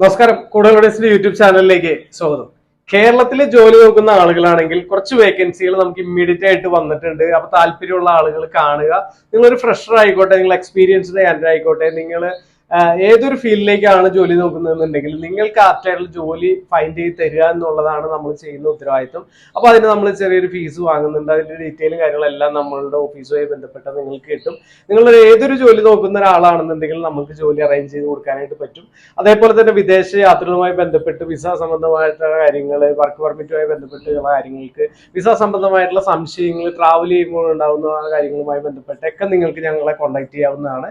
നമസ്കാരം. കൂടുതൽ യൂട്യൂബ് ചാനലിലേക്ക് സ്വാഗതം. കേരളത്തിൽ ജോലി നോക്കുന്ന ആളുകളാണെങ്കിൽ കുറച്ച് വേക്കൻസികൾ നമുക്ക് ഇമ്മീഡിയറ്റ് ആയിട്ട് വന്നിട്ടുണ്ട്. അപ്പൊ താല്പര്യമുള്ള ആളുകൾ കാണുക. നിങ്ങളൊരു ഫ്രഷർ ആയിക്കോട്ടെ നിങ്ങൾ എക്സ്പീരിയൻസ്ഡ് ആയിക്കോട്ടെ നിങ്ങൾ ഏതൊരു ഫീൽഡിലേക്കാണ് ജോലി നോക്കുന്നതെന്നുണ്ടെങ്കിൽ നിങ്ങൾക്ക് ആപ്റ്റായിട്ടുള്ള ജോലി ഫൈൻഡ് ചെയ്ത് തരിക എന്നുള്ളതാണ് നമ്മൾ ചെയ്യുന്ന ഉത്തരവാദിത്വം. അപ്പൊ അതിന് നമ്മൾ ചെറിയൊരു ഫീസ് വാങ്ങുന്നുണ്ട്. അതിന്റെ ഡീറ്റെയിലും കാര്യങ്ങളെല്ലാം നമ്മളുടെ ഓഫീസുമായി ബന്ധപ്പെട്ട നിങ്ങൾക്ക് കിട്ടും. നിങ്ങൾ ഏതൊരു ജോലി നോക്കുന്ന ഒരാളാണെന്നുണ്ടെങ്കിൽ നമുക്ക് ജോലി അറേഞ്ച് ചെയ്ത് കൊടുക്കാനായിട്ട് പറ്റും. അതേപോലെ തന്നെ വിദേശ യാത്രകളുമായി ബന്ധപ്പെട്ട് വിസ സംബന്ധമായിട്ടുള്ള കാര്യങ്ങൾ വർക്ക് പെർമിറ്റുമായി ബന്ധപ്പെട്ടുള്ള കാര്യങ്ങൾക്ക് വിസ സംബന്ധമായിട്ടുള്ള സംശയങ്ങൾ ട്രാവൽ ചെയ്യുമ്പോൾ ഉണ്ടാകുന്ന കാര്യങ്ങളുമായി ബന്ധപ്പെട്ട് ബന്ധപ്പെട്ടൊക്കെ നിങ്ങൾക്ക് ഞങ്ങളെ കോൺടാക്ട് ചെയ്യാവുന്നതാണ്.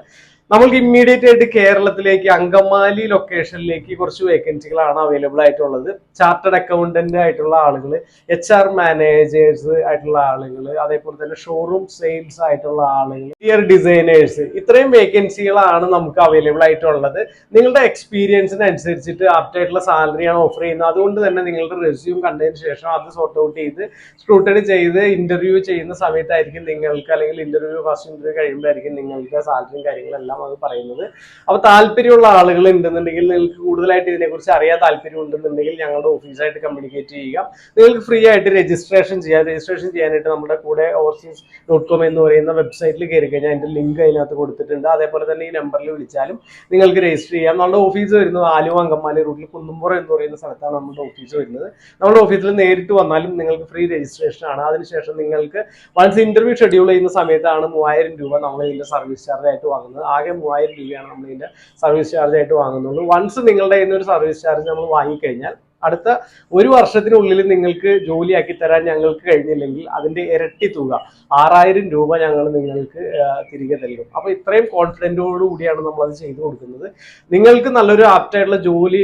നമ്മൾക്ക് ഇമ്മീഡിയറ്റ് ആയിട്ട് കേരളത്തിലേക്ക് അങ്കമാലി ലൊക്കേഷനിലേക്ക് കുറച്ച് വേക്കൻസികളാണ് അവൈലബിൾ ആയിട്ടുള്ളത്. ചാർട്ടേഡ് അക്കൗണ്ടന്റ് ആയിട്ടുള്ള ആളുകൾ എച്ച് ആർ മാനേജേഴ്സ് ആയിട്ടുള്ള ആളുകൾ അതേപോലെ തന്നെ ഷോറൂം സെയിൽസ് ആയിട്ടുള്ള ആളുകൾ ഇയർ ഡിസൈനേഴ്സ് ഇത്രയും വേക്കൻസികളാണ് നമുക്ക് അവൈലബിൾ ആയിട്ടുള്ളത്. നിങ്ങളുടെ എക്സ്പീരിയൻസിന് അനുസരിച്ചിട്ട് ആപ്റ്റ് ആയിട്ടുള്ള സാലറിയാണ് ഓഫർ ചെയ്യുന്നത്. അതുകൊണ്ട് തന്നെ നിങ്ങളുടെ റെസ്യൂം കണ്ടതിന് ശേഷം അത് സോർട്ട് ഔട്ട് ചെയ്ത് സ്ക്രൂട്ടണി ചെയ്ത് ഇന്റർവ്യൂ ചെയ്യുന്ന സമയത്തായിരിക്കും നിങ്ങൾക്ക് അല്ലെങ്കിൽ ഇന്റർവ്യൂ ഫസ്റ്റ് ഇന്റർവ്യൂ കഴിയുമ്പോഴായിരിക്കും നിങ്ങൾക്ക് സാലറിയും കാര്യങ്ങളെല്ലാം അത് പറയുന്നത്. അപ്പൊ താല്പര്യമുള്ള ആളുകൾ ഉണ്ടെന്നുണ്ടെങ്കിൽ നിങ്ങൾക്ക് കൂടുതലായിട്ട് ഇതിനെക്കുറിച്ച് അറിയാൻ താല്പര്യം ഉണ്ടെന്നുണ്ടെങ്കിൽ ഞങ്ങളുടെ ഓഫീസായിട്ട് കമ്മ്യൂണിക്കേറ്റ് ചെയ്യുക. നിങ്ങൾക്ക് ഫ്രീ ആയിട്ട് രജിസ്ട്രേഷൻ ചെയ്യാം. രജിസ്ട്രേഷൻ ചെയ്യാനായിട്ട് നമ്മുടെ കൂടെ ഓവർസീസ് ഡോട്ട് കോം എന്ന് പറയുന്ന വെബ്സൈറ്റിൽ കയറി കഴിഞ്ഞാൽ അതിന്റെ ലിങ്ക് അതിനകത്ത് കൊടുത്തിട്ടുണ്ട്. അതേപോലെ തന്നെ ഈ നമ്പറിൽ വിളിച്ചാലും നിങ്ങൾക്ക് രജിസ്റ്റർ ചെയ്യാം. നമ്മുടെ ഓഫീസ് വരുന്നത് ആലുവ അങ്കമാലി റൂട്ടിൽ കുന്നുംപുറം എന്ന് പറയുന്ന സ്ഥലത്താണ് നമ്മുടെ ഓഫീസ് വരുന്നത്. നമ്മുടെ ഓഫീസിൽ നേരിട്ട് വന്നാലും നിങ്ങൾക്ക് ഫ്രീ രജിസ്ട്രേഷൻ ആണ്. അതിനുശേഷം നിങ്ങൾക്ക് വൺസ് ഇന്റർവ്യൂ ഷെഡ്യൂൾ ചെയ്യുന്ന സമയത്താണ് മൂവായിരം രൂപ നമ്മൾ ഇതിന്റെ സർവീസ് ചാർജ് ആയിട്ട് വാങ്ങുന്നത്. ആകെ മൂവായിരം രൂപയാണ് നമ്മൾ ഇതിന്റെ സർവീസ് ചാർജ് ആയിട്ട് വാങ്ങുന്നുള്ളൂ. വൺസ് നിങ്ങളുടെ കയ്യിൽ നിന്ന് ഒരു സർവീസ് ചാർജ് നമ്മൾ വാങ്ങിക്കഴിഞ്ഞാൽ അടുത്ത ഒരു വർഷത്തിനുള്ളിൽ നിങ്ങൾക്ക് ജോലിയാക്കി തരാൻ ഞങ്ങൾക്ക് കഴിഞ്ഞില്ലെങ്കിൽ അതിന്റെ ഇരട്ടി തുക ആറായിരം രൂപ ഞങ്ങൾ നിങ്ങൾക്ക് തിരികെ തരും. അപ്പൊ ഇത്രയും കോൺഫിഡന്റോടു കൂടിയാണ് നമ്മൾ അത് ചെയ്തു കൊടുക്കുന്നത്. നിങ്ങൾക്ക് നല്ലൊരു ആപ്റ്റായിട്ടുള്ള ജോലി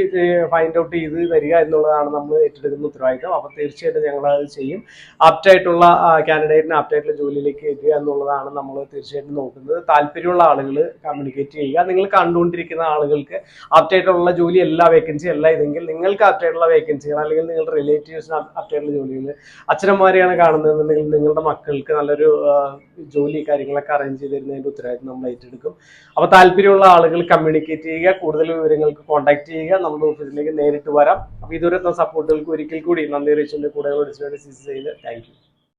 ഫൈൻഡ് ഔട്ട് ചെയ്ത് തരിക എന്നുള്ളതാണ് നമ്മൾ ഏറ്റെടുക്കുന്ന ഉത്തരവാദിത്തം. അപ്പൊ തീർച്ചയായിട്ടും ഞങ്ങൾ അത് ചെയ്യും. ആപ്റ്റായിട്ടുള്ള കാൻഡിഡേറ്റിന് ആപ്റ്റായിട്ടുള്ള ജോലിയിലേക്ക് എത്തുക എന്നുള്ളതാണ് നമ്മൾ തീർച്ചയായിട്ടും നോക്കുന്നത്. താല്പര്യമുള്ള ആളുകൾ കമ്മ്യൂണിക്കേറ്റ് ചെയ്യുക. നിങ്ങൾ കണ്ടുകൊണ്ടിരിക്കുന്ന ആളുകൾക്ക് ആപ്റ്റായിട്ടുള്ള ജോലി എല്ലാ വേക്കൻസി അല്ല ഇതെങ്കിൽ നിങ്ങൾക്ക് ആപ്റ്റായിട്ടുള്ള വേക്കൻസികൾ അല്ലെങ്കിൽ നിങ്ങളുടെ റിലേറ്റീവ്സിന് ആപ്റ്റായിട്ടുള്ള ജോലികൾ അച്ഛനന്മാരെയാണ് കാണുന്നതെന്നുണ്ടെങ്കിൽ നിങ്ങളുടെ മക്കൾക്ക് നല്ലൊരു ജോലി കാര്യങ്ങളൊക്കെ അറേഞ്ച് ചെയ്ത് തരുന്നതിന്റെ ഉത്തരവാദിത്വം നമ്മൾ ഏറ്റെടുക്കും. അപ്പൊ താല്പര്യമുള്ള ആളുകൾ കമ്മ്യൂണിക്കേറ്റ് ചെയ്യുക. കൂടുതൽ വിവരങ്ങൾക്ക് കോൺടാക്ട് ചെയ്യുക. നമ്മുടെ ഓഫീസിലേക്ക് നേരിട്ട് വരാം. അപ്പൊ ഇതുവരെ സപ്പോർട്ടുകൾക്ക് ഒരിക്കൽ കൂടി നന്ദി റേഷന്റെ കൂടെ ചെയ്ത്. Thank you